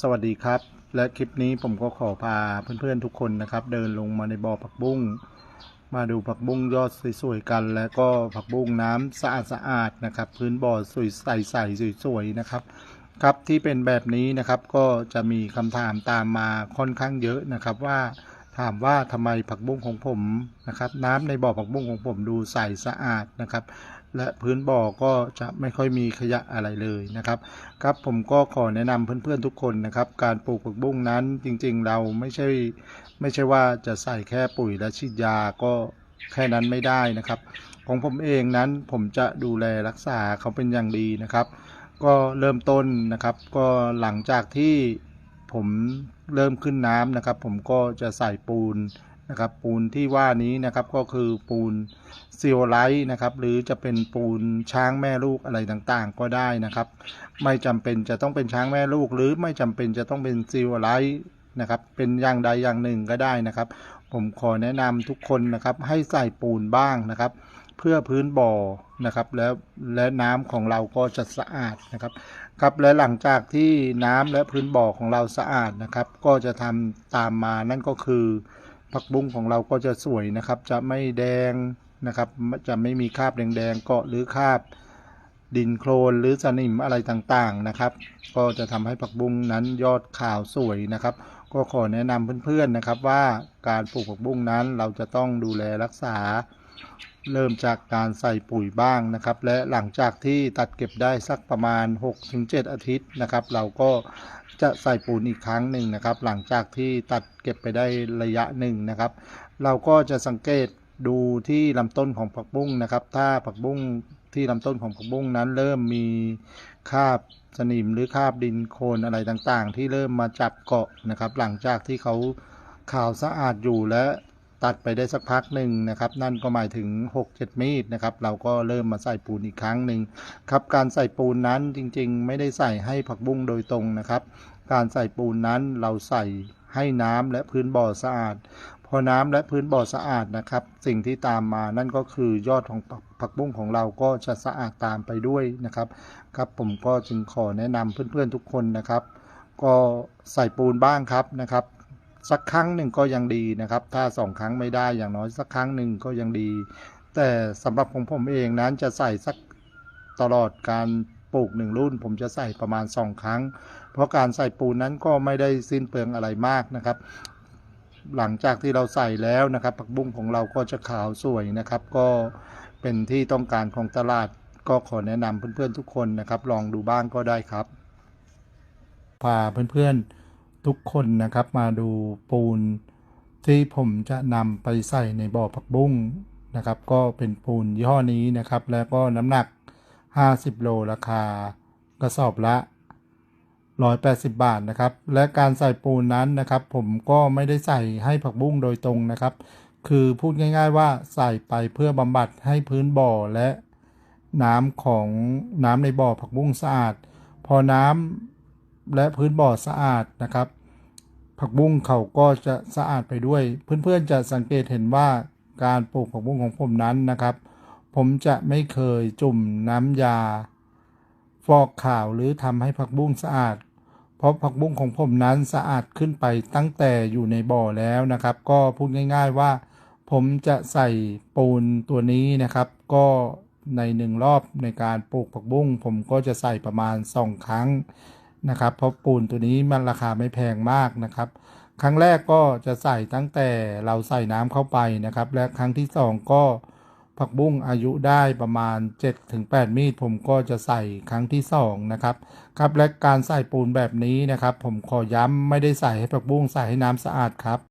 สวัสดีครับ และคลิปนี้ผมก็ขอพาเพื่อนๆทุกคนนะครับ เดินลงมาในบ่อผักบุ้งมาดูผักบุ้งยอดสวยๆกัน และก็ผักบุ้งน้ำสะอาดๆนะครับ พื้นบ่อสวยใสๆสวยๆนะครับ ครับที่เป็นแบบนี้นะครับก็จะมีคำถามตามมาค่อนข้างเยอะนะครับว่า ถามว่าทำไมผักบุ้งของผมนะครับ น้ำในบ่อผักบุ้งของผมดูใสสะอาดนะครับ และพื้นบ่อก็จะไม่ค่อยมีขยะอะไรเลยนะครับ ครับผมก็ขอแนะนำเพื่อนๆทุกคนนะครับ การปลูกผักบุ้งนั้นจริงๆเราไม่ใช่ไม่ใช่ว่าจะใส่แค่ปุ๋ยและฉีดยาก็แค่นั้นไม่ได้นะครับ ของผมเองนั้นผมจะดูแลรักษาเขาเป็นอย่างดีนะครับ ก็เริ่มต้นนะครับ ก็หลังจากที่ ผมเริ่มขึ้นน้ำนะครับ ผมก็จะใส่ปูนนะครับ ปูนที่ว่านี้นะครับก็คือปูนซีโอไลท์นะครับ หรือจะเป็นปูนช้างแม่ลูกอะไรต่างๆ ก็ได้นะครับ ไม่จำเป็นจะต้องเป็นช้างแม่ลูก หรือไม่จำเป็นจะต้องเป็นซีโอไลท์นะครับ เป็นอย่างใดอย่างหนึ่งก็ได้นะครับ ผมขอแนะนำทุกคนนะครับให้ใส่ปูนบ้างนะครับ เพื่อพื้นบ่อนะครับ แล้วและน้ำของเราก็จะสะอาดนะครับครับและหลังจากที่น้ำและพื้นบ่อของเราสะอาดนะครับ ก็จะทำตามมานั่นก็คือผักบุ้งของเราก็จะสวยนะครับ จะไม่แดงนะครับ จะไม่มีคราบแดงๆเกาะหรือคราบดินโคลนหรือสนิมอะไรต่างๆนะครับ ก็จะทำให้ผักบุ้งนั้นยอดขาวสวยนะครับ ก็ขอแนะนำเพื่อนๆนะครับว่าการปลูกผักบุ้งนั้นเราจะต้องดูแลรักษา เริ่มจากการใส่ปุ๋ยบ้างนะครับ และหลังจากที่ตัดเก็บได้สักประมาณ 6-7 อาทิตย์นะครับ เราก็จะใส่ปูนอีกครั้งหนึ่งนะครับ หลังจากที่ตัดเก็บไปได้ระยะหนึ่งนะครับ เราก็จะสังเกตดูที่ลำต้นของผักบุ้งนะครับ ถ้าผักบุ้งที่ลำต้นของผักบุ้งนั้นเริ่มมีคราบสนิมหรือคราบดินโคลนอะไรต่างๆ ที่เริ่มมาจับเกาะนะครับ หลังจากที่เขาขาวสะอาดอยู่และ ตัดไปได้สักพักหนึ่งนะครับ นั่นก็หมายถึง 6-7 มีดนะครับ เราก็เริ่มมาใส่ปูนอีกครั้งหนึ่งครับการใส่ปูนนั้นจริงๆ ไม่ได้ใส่ให้ผักบุ้งโดยตรงนะครับ การใส่ปูนนั้นเราใส่ให้น้ำและพื้นบ่อสะอาด พอน้ำและพื้นบ่อสะอาดนะครับ สิ่งที่ตามมานั่นก็คือยอดของผักบุ้งของเราก็จะสะอาดตามไปด้วยนะครับ ครับผมก็จึงขอแนะนำเพื่อนๆทุกคนนะครับ ก็ใส่ปูนบ้างครับนะครับ สักครั้งหนึ่งก็ยังดีนะครับ ถ้าสองครั้งไม่ได้อย่างน้อยสักครั้งหนึ่งก็ยังดี แต่สำหรับของผมเองนั้นจะใส่สักตลอดการปลูกหนึ่งรุ่น ผมจะใส่ประมาณสองครั้ง เพราะการใส่ปูนนั้นก็ไม่ได้สิ้นเปลืองอะไรมากนะครับ หลังจากที่เราใส่แล้วนะครับผักบุ้งของเราก็จะขาวสวยนะครับ ก็เป็นที่ต้องการของตลาดก็ขอแนะนำเพื่อนๆทุกคนนะครับ ลองดูบ้างก็ได้ครับพาเพื่อนๆ ทุกคนนะครับมาดูปูนที่ผมจะนำไปใส่ในบ่อผักบุ้งนะครับ ก็เป็นปูนยี่ห้อนี้นะครับ แล้วก็น้ำหนัก 50 โลราคากระสอบละ 180 บาทนะครับ และการใส่ปูนนั้นนะครับ ผมก็ไม่ได้ใส่ให้ผักบุ้งโดยตรงนะครับ คือพูดง่าย ๆ ว่าใส่ไปเพื่อบำบัดให้พื้นบ่อและน้ำของน้ำในบ่อผักบุ้งสะอาด พอน้ำ และพื้นบ่อสะอาดนะครับ ผักบุ้งเขาก็จะสะอาดไปด้วย เพื่อนๆจะสังเกตเห็นว่าการปลูกผักบุ้งของผมนั้นนะครับ ผมจะไม่เคยจุ่มน้ำยา ฟอกข่าวหรือทำให้ผักบุ้งสะอาด เพราะผักบุ้งของผมนั้นสะอาดขึ้นไปตั้งแต่อยู่ในบ่อแล้วนะครับ ก็พูดง่าย ๆว่า ผมจะใส่ปูนตัวนี้นะครับ ก็ในหนึ่งรอบในการปลูกผักบุ้งผมก็จะใส่ประมาณสองครั้ง นะครับเพราะปูนตัวนี้มันราคาไม่แพงมากนะครับ ครั้งแรกก็จะใส่ตั้งแต่เราใส่น้ำเข้าไปนะครับ และครั้งที่สองก็ผักบุ้งอายุได้ประมาณ 7-8 มีดผมก็จะใส่ครั้งที่สองนะครับครับและการใส่ปูนแบบนี้นะครับ ผมขอย้ำไม่ได้ใส่ให้ผักบุ้งใส่ให้น้ำสะอาดครับ